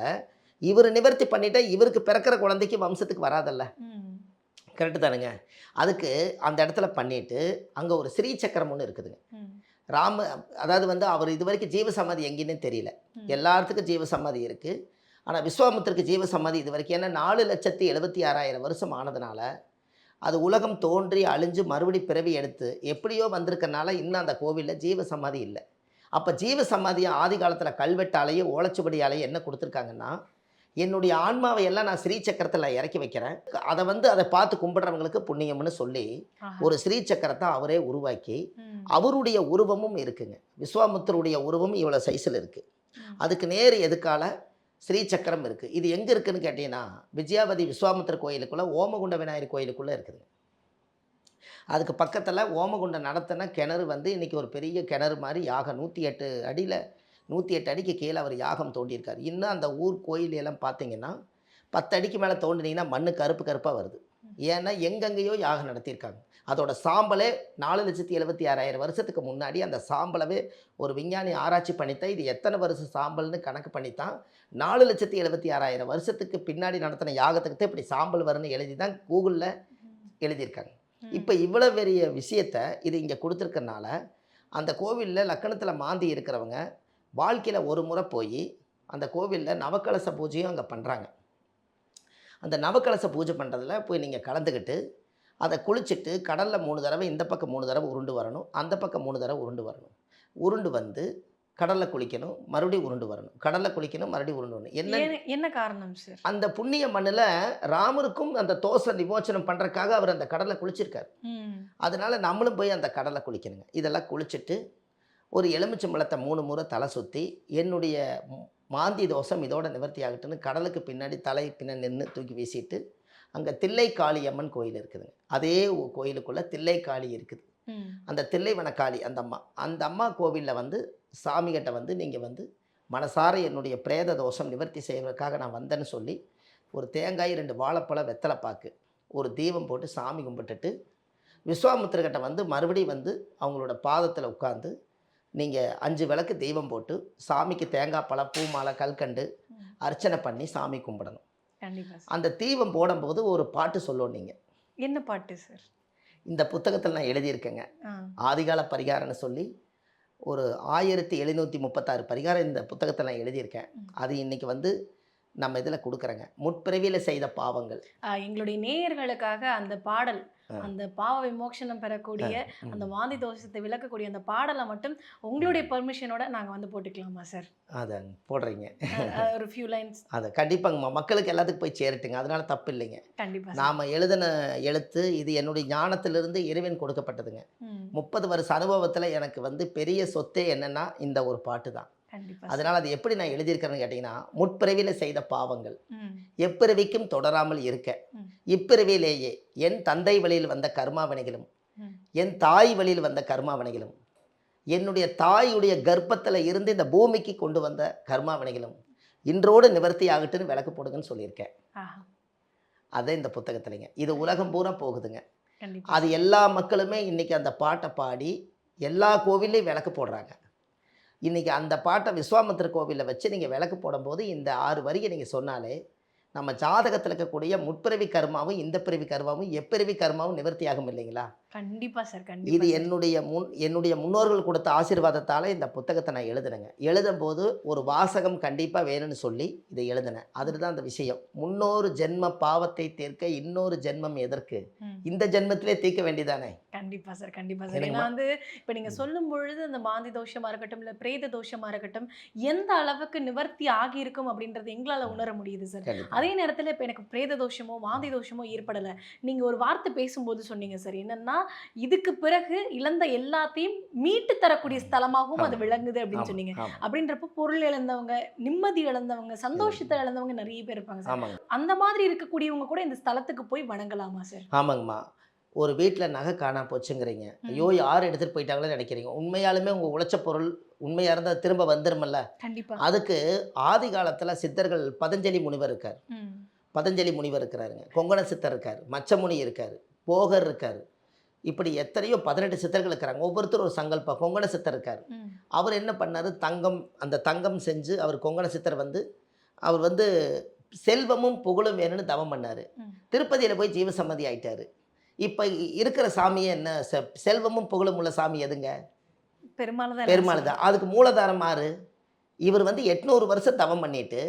Speaker 2: இவர் நிவர்த்தி பண்ணிட்டா இவருக்கு பிறக்கிற குழந்தைக்கு வம்சத்துக்கு வராதல்ல. கரெக்டு தானுங்க அதுக்கு அந்த இடத்துல பண்ணிட்டு அங்கே ஒரு ஸ்ரீ சக்கரம் ஒன்று இருக்குதுங்க. ராம அதாவது வந்து அவர் இது வரைக்கும் ஜீவசமாதி எங்கேன்னு தெரியல. எல்லாத்துக்கும் ஜீவசமாதி இருக்குது ஆனால் விஸ்வாமுத்திற்கு ஜீவசமாதி இது வரைக்கும் ஏன்னா நாலு லட்சத்தி எழுபத்தி ஆறாயிரம் வருஷம் ஆனதுனால அது உலகம் தோன்றி அழிஞ்சு மறுபடி பிறவி எடுத்து எப்படியோ வந்திருக்கனால இன்னும் அந்த கோவிலில் ஜீவ சமாதி இல்லை அப்போ ஜீவ சமாதியை ஆதி காலத்தில் கல்வெட்டாலேயே ஓலைச்சுவடியாலேயே என்ன கொடுத்துருக்காங்கன்னா என்னுடைய ஆன்மாவை எல்லாம் நான் ஸ்ரீ சக்கரத்தில் இறக்கி வைக்கிறேன் அதை வந்து அதை பார்த்து கும்பிடுறவங்களுக்கு புண்ணியம்னு சொல்லி. ஒரு ஸ்ரீ சக்கரத்தை அவரே உருவாக்கி. அவருடைய உருவமும் இருக்குங்க விஸ்வாமுத்தருடைய உருவம் இவ்வளோ சைஸில் இருக்குது. அதுக்கு நேர் எதுக்கால ஸ்ரீ சக்கரம் இருக்குது இது எங்கே இருக்குதுன்னு கேட்டிங்கன்னா விஜயாவதி விஸ்வாமித்திர கோயிலுக்குள்ளே ஓமகுண்ட விநாயகர் கோயிலுக்குள்ளே இருக்குதுங்க அதுக்கு பக்கத்தில் ஓமகுண்டம் நடத்தின கிணறு வந்து இன்றைக்கி ஒரு பெரிய கிணறு மாதிரி யாகம் நூற்றி எட்டு அடியில் நூற்றி எட்டு அடிக்கு கீழே அவர் யாகம் தோண்டியிருக்கார். இன்னும் அந்த ஊர் கோயில் எல்லாம் பார்த்தீங்கன்னா பத்து அடிக்கு மேலே தோண்டினீங்கன்னா மண்ணு கருப்பு கருப்பாக வருது. ஏன்னா எங்கெங்கேயோ யாகம் நடத்தியிருக்காங்க. அதோட சாம்பலே நாலு லட்சத்தி எழுபத்தி ஆறாயிரம் வருஷத்துக்கு முன்னாடி அந்த சாம்பலவே ஒரு விஞ்ஞானி ஆராய்ச்சி பண்ணித்தான் இது எத்தனை வருஷம் சாம்பல்னு கணக்கு பண்ணித்தான் நாலு லட்சத்தி எழுபத்தி ஆறாயிரம் வருஷத்துக்கு பின்னாடி நடத்தின யாகத்துக்கு தான் இப்படி சாம்பல் வரும்னு எழுதி தான் கூகுளில் எழுதியிருக்காங்க. இப்போ இவ்வளோ பெரிய விஷயத்த இது இங்கே கொடுத்துருக்கனால அந்த கோவிலில் லக்கணத்தில் மாந்தி இருக்கிறவங்க வாழ்க்கையில் ஒரு முறை போய் அந்த கோவிலில் நவக்கலச பூஜையும் அங்கே பண்ணுறாங்க அந்த நவக்கலச பூஜை பண்ணுறதுல போய் நீங்கள் கலந்துக்கிட்டு அதை குளிச்சுட்டு கடலில் மூணு தடவை இந்த பக்கம் மூணு தடவை உருண்டு வரணும் அந்த பக்கம் மூணு தடவை உருண்டு வரணும். உருண்டு வந்து கடலில் குளிக்கணும் மறுபடியும் உருண்டு வரணும். கடலில் குளிக்கணும் மறுபடியும் உருண்டு வரணும். என்ன?
Speaker 1: என்ன காரணம் சார்?
Speaker 2: அந்த புண்ணிய மண்ணில் ராமருக்கும் அந்த தோசை நிமோச்சனம் பண்ணுறதுக்காக அவர் அந்த கடலை குளிச்சிருக்கார். அதனால் நம்மளும் போய் அந்த கடலை குளிக்கணுங்க. இதெல்லாம் குளிச்சுட்டு ஒரு எலுமிச்சம்பழத்தை மூணு முறை தலை சுற்றி என்னுடைய மாந்தி தோஷம் இதோட நிவர்த்தி ஆகட்டுன்னு கடலுக்கு பின்னாடி தலை பின்னாடி நின்று தூக்கி வீசிட்டு அங்கே தில்லை காளியம்மன் கோயில் இருக்குதுங்க அதே கோயிலுக்குள்ளே தில்லை காளி இருக்குது. அந்த தில்லைவன காளி அந்த அம்மா அந்த அம்மா கோவிலில் வந்து சாமிகிட்ட வந்து நீங்கள் வந்து மனசார என்னுடைய பிரேத தோஷம் நிவர்த்தி செய்வதற்காக நான் வந்தேன்னு சொல்லி ஒரு தேங்காய் ரெண்டு வாழைப்பழம் வெத்தலை பாக்கு ஒரு தீபம் போட்டு சாமி கும்பிட்டுட்டு விஸ்வாமுத்திரகிட்ட வந்து மறுபடியும் வந்து அவங்களோட பாதத்தில் உட்காந்து நீங்கள் அஞ்சு விளக்கு தெய்வம் போட்டு சாமிக்கு தேங்காய் பழம் பூ மாலை கல்கண்டு. அர்ச்சனை பண்ணி சாமி கும்பிடணும் அந்த தீபம் போடும்போது ஒரு பாட்டு சொல்லுவோம் நீங்கள்
Speaker 1: என்ன பாட்டு சார்
Speaker 2: இந்த புத்தகத்தில் நான் எழுதியிருக்கேங்க. ஆதிகால பரிகாரம்னு சொல்லி ஒரு ஆயிரத்தி எழுநூற்றி முப்பத்தாறு பரிகாரம் இந்த புத்தகத்தில் நான் எழுதியிருக்கேன். அது இன்னைக்கு வந்து நம்ம இதில் கொடுக்குறேங்க. முற்பிறவியில் செய்த பாவங்கள்.
Speaker 1: எங்களுடைய நேயர்களுக்காக அந்த பாடல். அந்த பாவ விமோசனம் பெறக்கூடிய. அந்த வாந்தி தோஷத்தை விளக்கக்கூடிய அந்த பாடலை மட்டும் உங்களுடைய பெர்மிஷனோட நாங்க வந்து போட்டுக்கலாமா சார்
Speaker 2: அதை போடுறீங்க.
Speaker 1: ஒரு ஃபியூ லைன்ஸ்
Speaker 2: அதை கண்டிப்பாங்கம்மா. மக்களுக்கு எல்லாத்துக்கும் போய் சேரட்டுங்க. அதனால தப்பு இல்லைங்க.
Speaker 1: கண்டிப்பா சார்
Speaker 2: நாம் எழுதின எழுத்து இது என்னுடைய ஞானத்திலிருந்து இறைவன் கொடுக்கப்பட்டதுங்க. முப்பது வருஷ அனுபவத்தில் எனக்கு வந்து பெரிய சொத்தே என்னன்னா இந்த ஒரு பாட்டு தான். அதனால் அது எப்படி நான் எழுதியிருக்கிறேன்னு கேட்டிங்கன்னா முற்பிறவியில் செய்த பாவங்கள். எப்பிறவிக்கும் தொடராமல் இருக்க. இப்பிறவியிலேயே என் தந்தை வழியில் வந்த கர்மாவினைகளும். என் தாய் வழியில் வந்த கர்மாவினைகளும் என்னுடைய தாயுடைய கர்ப்பத்தில் இருந்து இந்த பூமிக்கு கொண்டு வந்த கர்மாவினைகளும் இன்றோடு நிவர்த்தி ஆகட்டுன்னு விளக்கு போடுங்கன்னு சொல்லியிருக்கேன். அதே இந்த புத்தகத்துலைங்க இது உலகம் பூரா போகுதுங்க அது எல்லா மக்களுமே இன்னைக்கு அந்த பாட்டை பாடி எல்லா கோவில்லையும் விளக்கு போடுறாங்க இன்றைக்கி அந்த பாட்டை விஸ்வாமித்திர கோவிலில் வச்சு நீங்கள் விளக்கு போடும்போது இந்த ஆறு வரியை நீங்கள் சொன்னாலே நம்ம ஜாதகத்தில் இருக்கக்கூடிய முற்பிறவி கர்மாவும் இந்த பிறவி கர்மாவும் எப்பிறவி கர்மாவும் நிவர்த்தியாகும் இல்லைங்களா?
Speaker 1: கண்டிப்பா சார்
Speaker 2: இது
Speaker 1: கண்டிப்பா சார்.
Speaker 2: என்னுடைய முன் என்னுடைய முன்னோர்கள் கொடுத்த ஆசீர்வாதத்தால் இந்த புத்தகத்தை நான் எழுதுனேங்க. எழுதும்போது ஒரு வாசகம் கண்டிப்பாக வேணும்னு சொல்லி இதை எழுதினேன். அதில் தான் அந்த விஷயம். முன்னொரு ஜென்ம பாவத்தை தீர்க்க இன்னொரு ஜென்மம் எதற்கு. இந்த ஜென்மத்திலே தீர்க்க வேண்டியதானே?
Speaker 1: கண்டிப்பா சார் கண்டிப்பா சார்? ஏன்னா வந்து இப்ப நீங்க. சொல்லும் பொழுது அந்த மாந்தி தோஷமா இருக்கட்டும் இல்ல பிரேத தோஷமா இருக்கட்டும் எந்த அளவுக்கு நிவர்த்தி ஆகியிருக்கும் அப்படின்றது எங்களால உணர முடியுது சார்.
Speaker 2: கண்டிப்பா.
Speaker 1: அதே நேரத்துல இப்ப எனக்கு பிரேத தோஷமோ வாந்தி தோஷமோ ஏற்படல. நீங்க ஒரு வார்த்தை பேசும்போது சொன்னீங்க சார். என்னன்னா இதுக்கு பிறகு இழந்த எல்லாத்தையும் மீட்டு தரக்கூடிய ஸ்தலமாகவும் அது. விளங்குது அப்படின்னு சொன்னீங்க. அப்படின்றப்ப பொருள் இழந்தவங்க நிம்மதி இழந்தவங்க சந்தோஷத்தை இழந்தவங்க நிறைய பேர் இருப்பாங்க சார். அந்த மாதிரி இருக்கக்கூடியவங்க கூட இந்த ஸ்தலத்துக்கு போய் வணங்கலாமா சார்?
Speaker 2: ஆமாங்கம்மா. ஒரு வீட்டில் நகை காணா போச்சுங்கிறீங்க. ஐயோ யார் எடுத்துகிட்டு போயிட்டாங்களோ நினைக்கிறீங்க. உண்மையாலுமே உங்கள் உழைச்ச பொருள் உண்மையாக இருந்தால் திரும்ப வந்துருமல்ல
Speaker 1: கண்டிப்பா.
Speaker 2: அதுக்கு ஆதி காலத்தில் சித்தர்கள் பதஞ்சலி முனிவர் இருக்கார். பதஞ்சலி முனிவர் இருக்கிறாருங்க. கொங்கண சித்தர் இருக்கார். மச்சமுனி இருக்கார். போகர் இருக்கார். இப்படி எத்தனையோ பதினெட்டு சித்தர்கள் இருக்கிறாங்க. ஒவ்வொருத்தரும் ஒரு சங்கல்பம். கொங்கண சித்தர் இருக்கார். அவர் என்ன பண்ணார்? தங்கம் அந்த தங்கம் செஞ்சு அவர் கொங்கண சித்தர் வந்து அவர் வந்து செல்வமும் புகழும் வேணும்னு தவம் பண்ணார். திருப்பதியில் போய் ஜீவசம்மதி ஆயிட்டாரு. இப்போ இருக்கிற சாமியே என்ன? செல்வமும் புகழும் உள்ள சாமி எதுங்க?
Speaker 1: பெருமாள் தான்
Speaker 2: பெருமாள் தான். அதுக்கு மூலதாரம் ஆறு இவர் வந்து எட்நூறு வருஷம் தவம் பண்ணிட்டு.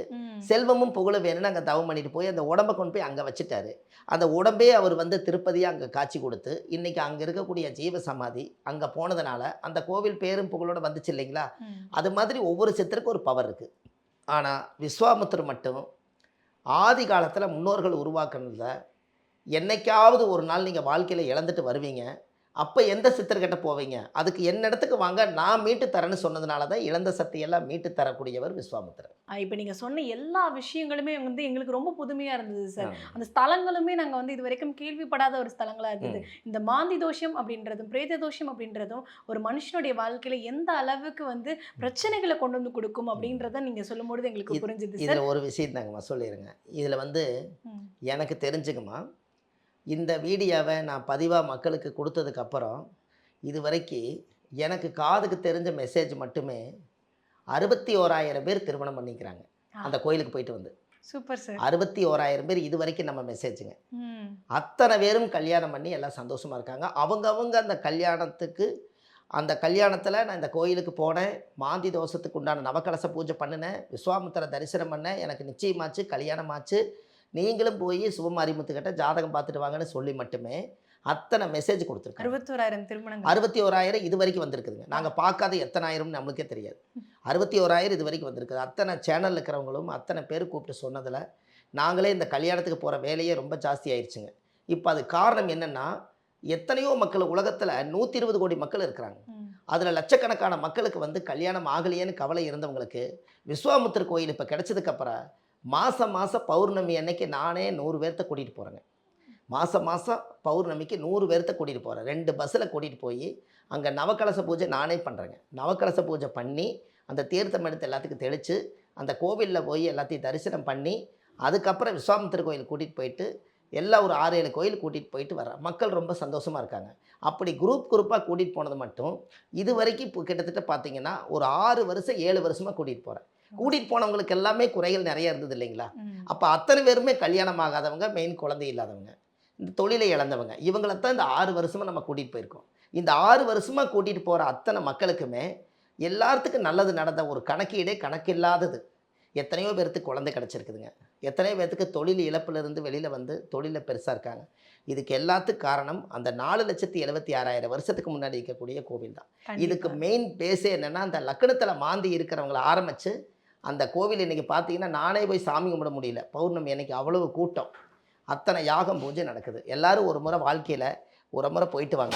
Speaker 2: செல்வமும் புகழும் வேணும்னு அங்கே தவம் பண்ணிட்டு போய் அந்த உடம்பை கொண்டு போய் அங்கே வச்சுட்டாரு அந்த உடம்பே அவர் வந்து திருப்பதியாக அங்கே காட்சி கொடுத்து இன்னைக்கு அங்கே இருக்கக்கூடிய ஜீவ சமாதி அங்கே போனதுனால அந்த கோவில் பேரும் புகழோட வந்துச்சு இல்லைங்களா. அது மாதிரி ஒவ்வொரு சித்தருக்கும் ஒரு பவர் இருக்குது ஆனால் விஸ்வாமித்திரர் மட்டும் ஆதி காலத்தில் முன்னோர்கள் உருவாக்குனதுல என்னைக்காவது ஒரு நாள் நீங்கள் வாழ்க்கையில் இழந்துட்டு வருவீங்க அப்போ எந்த சித்தர்கிட்ட போவீங்க? அதுக்கு என் இடத்துக்கு வாங்க? நான் மீட்டு தரேன்னு சொன்னதுனால தான் இழந்த சக்தியெல்லாம் மீட்டு தரக்கூடியவர் விஸ்வாமித்திரர்.
Speaker 1: இப்ப நீங்க சொன்ன எல்லா விஷயங்களுமே வந்து எங்களுக்கு ரொம்ப புதுமையா இருந்தது சார் அந்த ஸ்தலங்களுமே நாங்க வந்து இது வரைக்கும் கேள்விப்படாத ஒரு ஸ்தலங்களா இருந்தது. இந்த மாந்தி தோஷம் அப்படின்றதும் பிரேத தோஷம் அப்படின்றதும் ஒரு மனுஷனுடைய வாழ்க்கையில எந்த அளவுக்கு வந்து பிரச்சனைகளை கொண்டு வந்து கொடுக்கும் அப்படின்றத நீங்க சொல்லும்பொழுது எங்களுக்கு புரிஞ்சுது
Speaker 2: இதில் ஒரு விஷயம் தாங்கம்மா சொல்லிடுங்க இதில் வந்து. எனக்கு தெரிஞ்சுக்குமா இந்த வீடியோவை நான் பதிவாக மக்களுக்கு கொடுத்ததுக்கப்புறம் இது வரைக்கும் எனக்கு காதுக்கு தெரிஞ்ச மெசேஜ் மட்டுமே அறுபத்தி ஓராயிரம் பேர் திருமணம் பண்ணிக்கிறாங்க. அந்த கோயிலுக்கு போயிட்டு வந்து.
Speaker 1: Super sir.
Speaker 2: அறுபத்தி ஓராயிரம் பேர் இது வரைக்கும் நம்ம மெசேஜுங்க. அத்தனை பேரும் கல்யாணம் பண்ணி எல்லாம் சந்தோஷமாக இருக்காங்க. அவங்கவங்க அந்த கல்யாணத்துக்கு அந்த கல்யாணத்தில் நான் இந்த கோயிலுக்கு போனேன். மாந்தி தோஷத்துக்கு உண்டான நவக்கலச பூஜை பண்ணினேன். விஸ்வாமித்திர தரிசனம் பண்ணேன். எனக்கு நிச்சயமாச்சு கல்யாணமாச்சு. நீங்களும் போய் சிவமாரிமுத்துக்கிட்ட ஜாதகம் பார்த்துட்டு வாங்கன்னு சொல்லி மட்டுமே அத்தனை மெசேஜ் கொடுத்துருக்காங்க.
Speaker 1: அறுபத்தோராயிரம் திருமணங்கள்.
Speaker 2: அறுபத்தி ஓராயிரம் இது வரைக்கும் வந்திருக்குதுங்க. நாங்கள் பார்க்காத எத்தனாயிரம்னு நம்மளுக்கே தெரியாது. அறுபத்தி ஓராயிரம் இது வரைக்கும் வந்திருக்குது. அத்தனை சேனல் இருக்கிறவங்களும் அத்தனை பேர் கூப்பிட்டு சொன்னதில் நாங்களே இந்த கல்யாணத்துக்கு போகிற வேலையே ரொம்ப ஜாஸ்தி ஆயிடுச்சுங்க இப்போ அது காரணம் என்னென்னா எத்தனையோ மக்கள் உலகத்தில் நூற்றி இருபது கோடி மக்கள் இருக்கிறாங்க. அதில் லட்சக்கணக்கான மக்களுக்கு வந்து கல்யாணம் ஆகலையேன்னு கவலை இருந்தவங்களுக்கு விஸ்வாமுத்தர் கோயில் இப்போ கிடச்சதுக்கப்புறம் மாதம் மாதம் பௌர்ணமி அன்னைக்கு நானே நூறு பேர்த்த கூட்டிகிட்டு போகிறேங்க மாதம் மாதம் பௌர்ணமிக்கு நூறு பேர்த்த கூட்டிகிட்டு போகிறேன் ரெண்டு பஸ்ஸில் கூட்டிகிட்டு போய் அங்கே நவக்கலச பூஜை நானே பண்ணுறேங்க நவக்கலச பூஜை பண்ணி அந்த தீர்த்தம் எடுத்து எல்லாத்துக்கும் தெளித்து அந்த கோவிலில் போய் எல்லாத்தையும் தரிசனம் பண்ணி அதுக்கப்புறம் விஸ்வாமித்திர கோயில் கூட்டிகிட்டு போயிட்டு எல்லா ஒரு ஆறு ஏழு கோயில் கூட்டிகிட்டு போயிட்டு வர்றேன். மக்கள் ரொம்ப சந்தோஷமாக இருக்காங்க. அப்படி குரூப் குரூப்பாக கூட்டிகிட்டு போனது மட்டும் இது வரைக்கும் இப்போ கிட்டத்தட்ட பார்த்திங்கன்னா ஒரு ஆறு வருஷம் ஏழு வருஷமாக கூட்டிகிட்டு போகிறேன் கூட்டிகிட்டு போனவங்களுக்கு எல்லாமே குறைகள் நிறைய இருந்தது இல்லைங்களா. அப்போ அத்தனை பேருமே கல்யாணம் ஆகாதவங்க மெயின் குழந்தை இல்லாதவங்க இந்த தொழிலை இழந்தவங்க. இவங்களைத்தான் இந்த ஆறு வருஷமாக நம்ம கூட்டிகிட்டு போயிருக்கோம். இந்த ஆறு வருஷமாக கூட்டிகிட்டு போகிற அத்தனை மக்களுக்குமே எல்லாத்துக்கும் நல்லது நடந்த ஒரு கணக்கீடே கணக்கில்லாதது. எத்தனையோ பேர்த்துக்கு குழந்தை கிடச்சிருக்குதுங்க. எத்தனையோ பேர்த்துக்கு தொழில் இழப்பிலிருந்து வெளியில் வந்து தொழிலில் பெருசாக இருக்காங்க. இதுக்கு எல்லாத்துக்கும் காரணம் அந்த நாலு லட்சத்தி எழுபத்தி ஆறாயிரம் வருஷத்துக்கு முன்னாடி இருக்கக்கூடிய கோவில் தான். இதுக்கு மெயின் பேஸே என்னென்னா அந்த லக்கணத்தில் மாந்தி இருக்கிறவங்கள ஆரம்பித்து அந்த கோவில் இன்றைக்கி பார்த்தீங்கன்னா நானே போய் சாமி கும்பிட முடியல. பௌர்ணமி இன்றைக்கி அவ்வளவு கூட்டம். அத்தனை யாகம் பூஜை நடக்குது. எல்லாரும் ஒரு முறை வாழ்க்கையில் ஒரு முறை போயிட்டு வாங்க.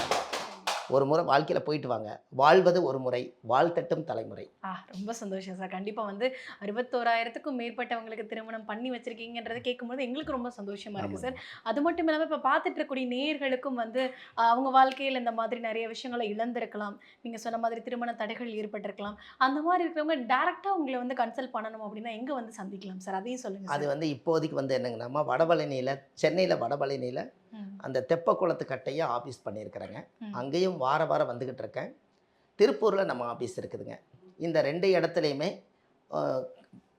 Speaker 2: ஒரு முறை வாழ்க்கையில் போயிட்டு வாங்க. வாழ்வது ஒரு முறை வாழ்த்தட்டும் தலைமுறை.
Speaker 1: ஆ ரொம்ப சந்தோஷம் சார். கண்டிப்பாக வந்து அறுபத்தோராயிரத்துக்கும் மேற்பட்டவங்களுக்கு திருமணம் பண்ணி வச்சிருக்கீங்கன்றதை கேட்கும்போது எங்களுக்கு ரொம்ப சந்தோஷமா இருக்கு சார். அது மட்டும் இல்லாமல் இப்போ பார்த்துட்டு இருக்கக்கூடிய நேயர்களுக்கும் வந்து அவங்க வாழ்க்கையில் இந்த மாதிரி நிறைய விஷயங்களை இழந்திருக்கலாம். நீங்கள் சொன்ன மாதிரி திருமண தடைகள் ஏற்பட்டிருக்கலாம். அந்த மாதிரி இருக்கிறவங்க டேரெக்டாக உங்களை வந்து கன்சல்ட் பண்ணணும் அப்படின்னா எங்கே வந்து சந்திக்கலாம் சார்? அதையும் சொல்லுங்க
Speaker 2: அது வந்து இப்போதைக்கு வந்து என்னங்கன்னா வடபழனியில் சென்னையில் வடபழனியில் அந்த தெப்பக்குளத்து கட்டையை ஆஃபீஸ் பண்ணியிருக்கிறேங்க. அங்கேயும் வார வாரம் வந்துக்கிட்டு இருக்கேன் திருப்பூரில் நம்ம ஆஃபீஸ் இருக்குதுங்க. இந்த ரெண்டு இடத்துலையுமே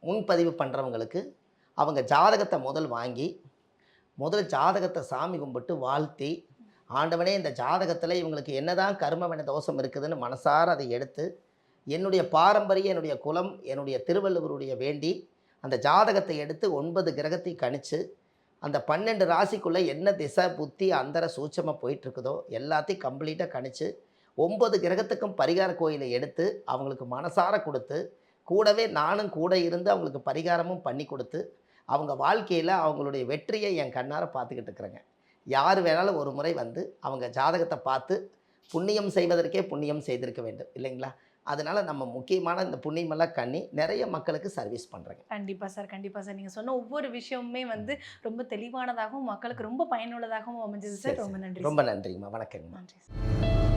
Speaker 2: முன்பதிவு பண்ணுறவங்களுக்கு அவங்க ஜாதகத்தை முதல் வாங்கி முதல் ஜாதகத்தை சாமி கும்பிட்டு வாழ்த்தி ஆண்டவனே இந்த ஜாதகத்தில் இவங்களுக்கு என்னதான் கர்மவின தோஷம் இருக்குதுன்னு மனசார அதை எடுத்து என்னுடைய பாரம்பரிய என்னுடைய குலம் என்னுடைய திருவள்ளுவருடைய வேண்டி அந்த ஜாதகத்தை எடுத்து ஒன்பது கிரகத்தை கணிச்சு அந்த பன்னெண்டு ராசிக்குள்ளே என்ன திசை புத்தி அந்தர சூட்சமாக போயிட்டுருக்குதோ எல்லாத்தையும் கம்ப்ளீட்டாக கணிச்சு ஒம்பது கிரகத்துக்கும் பரிகார கோயிலை எடுத்து அவங்களுக்கு மனசார கொடுத்து கூடவே நானும் கூட இருந்து அவங்களுக்கு பரிகாரமும் பண்ணி கொடுத்து அவங்க வாழ்க்கையில் அவங்களுடைய வெற்றியை என் கண்ணார பார்த்துக்கிட்டு இருக்கிறேங்க. யார் வேணாலும் ஒரு முறை வந்து அவங்க ஜாதகத்தை பார்த்து புண்ணியம் செய்வதற்கே புண்ணியம் செய்திருக்க வேண்டும் இல்லைங்களா? அதனால் நம்ம முக்கியமான இந்த புண்ணியமெல்லாம் கண்ணி நிறைய மக்களுக்கு சர்வீஸ் பண்ணுறேங்க
Speaker 1: கண்டிப்பா சார் கண்டிப்பா சார். நீங்க சொன்ன ஒவ்வொரு விஷயமுமே வந்து ரொம்ப தெளிவானதாகவும் மக்களுக்கு ரொம்ப பயனுள்ளதாகவும் அமைஞ்சது சார்.
Speaker 2: சரி,
Speaker 1: ரொம்ப நன்றி
Speaker 2: ரொம்ப நன்றிங்கம்மா. வணக்கங்கம்மா.
Speaker 1: நன்றி சார்.